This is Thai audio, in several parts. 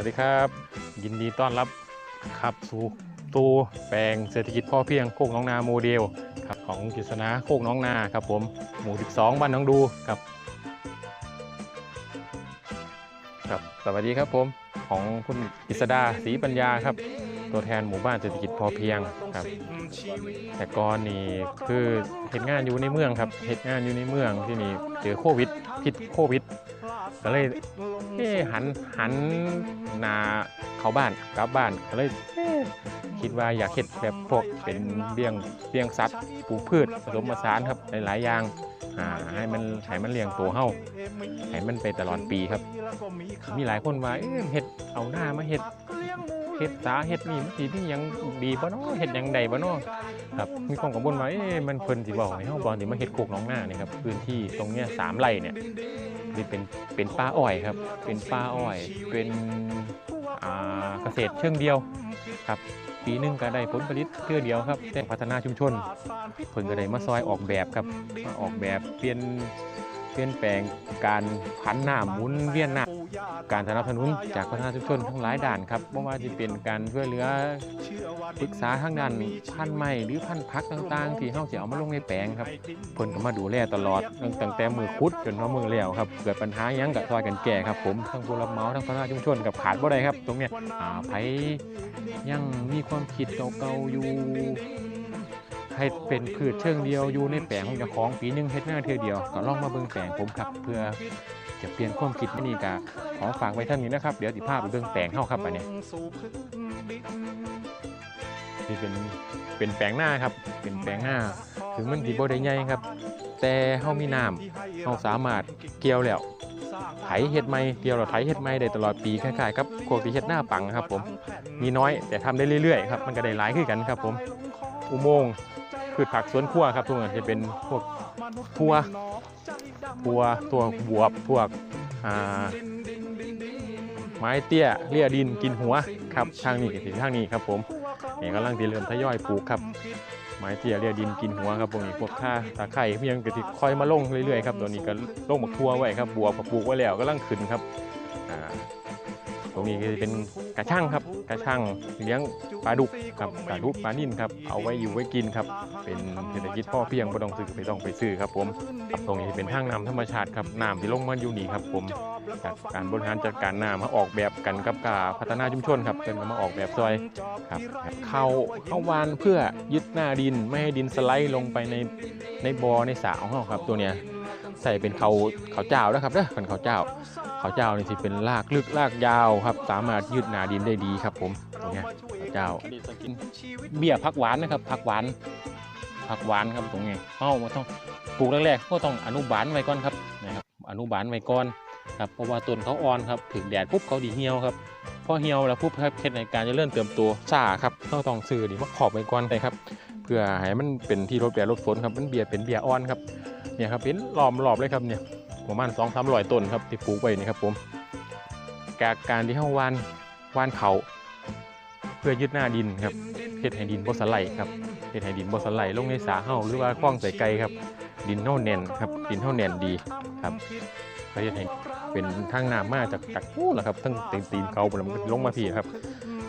วัสดีครับ ยินดีต้อนรับครับสู่ตูแปลงเศรษฐกิจพอเพียงโคกน้องนาโมเดลครับของกฤษณาโคกน้องนาครับผมหมู่ 12 บ้านน้องดูครับครับสวัสดีครับผมของคุณกฤษดาศรีปัญญาครับ ตัวแทนหมู่บ้านเศรษฐกิจพอเพียงครับ แต่ก่อนนี่คือเหตุงานอยู่ในเมืองครับเหตุงานอยู่ในเมืองที่นี่เจอโควิดพิษโควิด ก็เลยเอ๊หันหันนาเข้าบ้านกลับบ้านก็เลยเอ๊คิดว่าอยากเฮ็ดแบบพวกเป็นเลี้ยงเลี้ยงสัตว์ปลูกพืชผสมผสานครับหลายๆอย่างให้มันให้มันเลี้ยงตัวเฮาให้มันไปตลอดปีครับ มีหลายคนว่าเอ๊ะเฮ็ดเอาหน้ามาเฮ็ดเฮ็ดสาเฮ็ดนี่มันสิมีหยังดีบ่เนาะเฮ็ดยังใดบ่เนาะครับมีความกังวลว่าเอ๊ะมันเพิ่นสิบอกให้เฮาบ่สิมาเฮ็ดโคกน้องหน้านี่ครับพื้นที่ตรงเนี้ยสามไร่เนี่ย นี่เป็นเป็นปลาอ้อยครับ เป็นปลาอ้อย เป็นเกษตรเชิงเดียวครับปีหนึงก็ได้ผลผลิตเพื่อเดียวครับแต่พัฒนาชุมชนเพิ่นก็ได้มาซอยออกแบบครับมาออกแบบเปลี่ยน ลี่ยนแปลงการพันน้ำหมุนเวียนหน้ำการสนับสนุนจากพัฒนาชุมชนทั้งหลายด่านครับไม่ว่าจะเป็นการช่วยเหลือปรึกษาทางด้านพันไม้หรือพันพักต่างๆ ที่เฮาสิเอามาลงในแปลงครับเพิ่นก็มาดูแลตลอดตั้งแต่มือคุดจนว่ามือแล้วครับเกิดปัญหายังก็ซอยกันแก้ครับผมทั้งผู้รับเหมาทั้งพัฒนาชุมชนกับขาดบ่ได้ครับ ตรงเนี้ยอ่าไผยังมีความคิดเก่าๆอยู่ ให้เป็นพืชเชิงเดียวอยู่ในแปลงของเจ้าของปีหนึงเฮ็ดหน้าเทื่อเดียวก็ลองมาเบิ่งแปลงผมครับเพื่อจะเปลี่ยนความคิดนี่ก็ขอฝากไว้ท่านนี้นะครับ เดี๋ยวสิพาไปเบิ่งแปลงเฮาครับอันนี้นี่เป็นเป็นแปลงหน้าครับ เป็นแปลงหน้า ถึงมันสิบ่ได้ใหญ่ครับ แต่เฮามีน้ำเฮาสามารถเกี่ยวแล้วไถเฮ็ดใหม่เกี่ยวแล้วไถเฮ็ดใหม่ได้ตลอดปีคล้ายๆกับพวกที่เฮ็ดหน้าปังครับผมมีน้อยแต่ทำได้เรื่อยๆครับมันก็ได้หลายขึ้นกันครับผม อุโมงค์ พืชผักสวนครัวครับทุกคนจะเป็นพวกทั่วทั่วตัวบวบพวกไม้เตี้ยเลี่ยดินกินหัวครับทางนี้กับทางนี้ครับผมนี่กำลังที่เริ่มทยอยปลูกครับ ไม้เตี้ยเลี่ยดินกินหัวครับพวกนี้พวกข้าตาไคร้เพียงก็ที่คอยมาลงเรื่อยๆครับตัวนี้ก็ลงบักทั่วไว้ครับบัวก็ปลูกไว้แล้วก็ลังขึ้นครับ รงนี้ก็จะเป็นกระช่างครับ กระช่างเลี้ยงปลาดุกครับปลาดุกปลานิ่นครับเอาไว้อยู่ไว้กินครับ เป็นเศรษฐกิจพ่อเพียงไม่ต้องซื้อไม่ต้องไปซื้อครับผมครับตรงนี้เป็นทางน้ำธรรมชาติครับน้ำที่ลงมาอยู่นี่ครับ ผมจากการบริหารจัดการน้ำมาออกแบบกันกับการพัฒนาชุมชนครับเป็นมาออกแบบซอยครับเข้าเข้าวานเพื่อยึดหน้าดินไม่ให้ดินสไลด์ลงไปในในบ่อในสระของเขาครับตัวเนี้ยใส่เป็นเขาเขาเจ้านะครับเด้อเป็นเขาเจ้า เขาเจ้านี่สิเป็นรากลึกรากยาวครับ สามารถยืดหนาดินได้ดีครับ ผมตรงเนี้ยเขาเจ้าเบี้ยพักหวานนะครับพักหวานพักหวานครับตรงนี้เอ้าต้องปลูกแรกๆก็ต้องอนุบาลไว้ก่อนครับนะครับอนุบาลไว้ก่อนครับเพราะว่าต้นเขาอ่อนครับถึงแดดปุ๊บเขาดีเหี่ยวครับพอเหี่ยวแล้วปุ๊บครับเฮ็ดในการจะเริ่มเติมตัวช้าครับเราต้องซื้อดีมาขอบไว้ก่อนเลยครับ เพื่อให้มันเป็นที่รดแดดรดฝนครับมันเบียเป็นเบียอ่อนครับเนี่ยครับเป็นล้อมรอบเลยครับเนี่ย ประมาณสองสามร้อยต้นครับที่ปลูกไว้นี่ครับผมการการที่เฮาวานวานเขาเพื่อยึดหน้าดินครับเฮ็ดให้ดินบ่สไลด์ครับเฮ็ดให้ดินบ่สไลด์ลงในสาเฮาหรือว่าคลองใส่ไก่ครับ ดินเฮาแน่นครับดินเฮาแน่นดีครับก็เฮ็ดให้เป็นทางน้ำมาจากจากนู้นแหละครับทั้งตีนตีนเขาแล้วมันลงมาพี่ครับ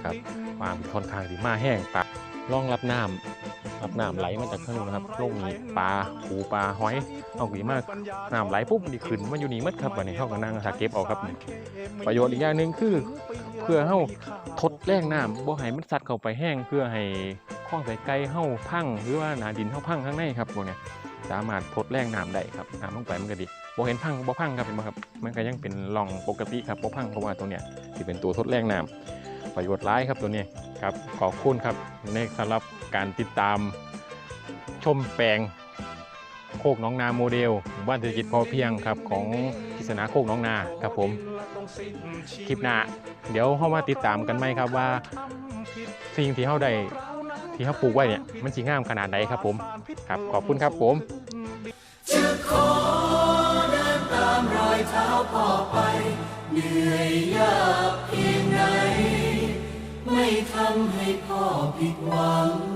ครับความค่อนข้างที่มาแห้งปาล่องรับน้ำ รับน้ำไหลมาจากข้างนู้นนะครับลงนี่ปลาปูปลาหอยเอาหวีมากน้ำไหลปุ๊บมันดีขึ้นมาอยู่นี่มัดครับวันนี้เข้ากับนั่งถาเก็บเอาครับนี่ประโยชน์อีกอย่างหนึ่งคือ เพื่อเฮาทดแรงน้ำบ่ให้มันซัดเข้าไปแห้งเพื่อให้คล้องใส่ไก่เฮาพังหรือว่าหนาดินเฮาพังข้างในครับพวกเนี้ยสามารถทดแรงน้ำได้ครับน้ำลงไปมันก็ดีบ่เห็นพังบ่พังครับเห็นบ่ครับ มันก็ยังเป็นร่องปกติครับบ่พังเพราะว่าตัวเนี้ยที่เป็นตัวทดแรงน้ำประโยชน์ร้ายครับตัวเนี้ย ครับขอบคุณครับในสำหรับการติดตามชมแปลงโคกน้องนาโมเดลหมู่บ้านเศรษฐกิจพอเพียงครับของกิษณาโคกน้องนาครับผมคลิปหน้าเดี๋ยวเข้ามาติดตามกันไหมครับว่า สิ่งที่เขาได้ที่เขาปลูกไว้เนี่ยมันสีงามขนาดไหนครับผมครับขอบคุณครับผมจะขอเดินตามรอยเท้าพ่อไปเหนื่อยยาก เ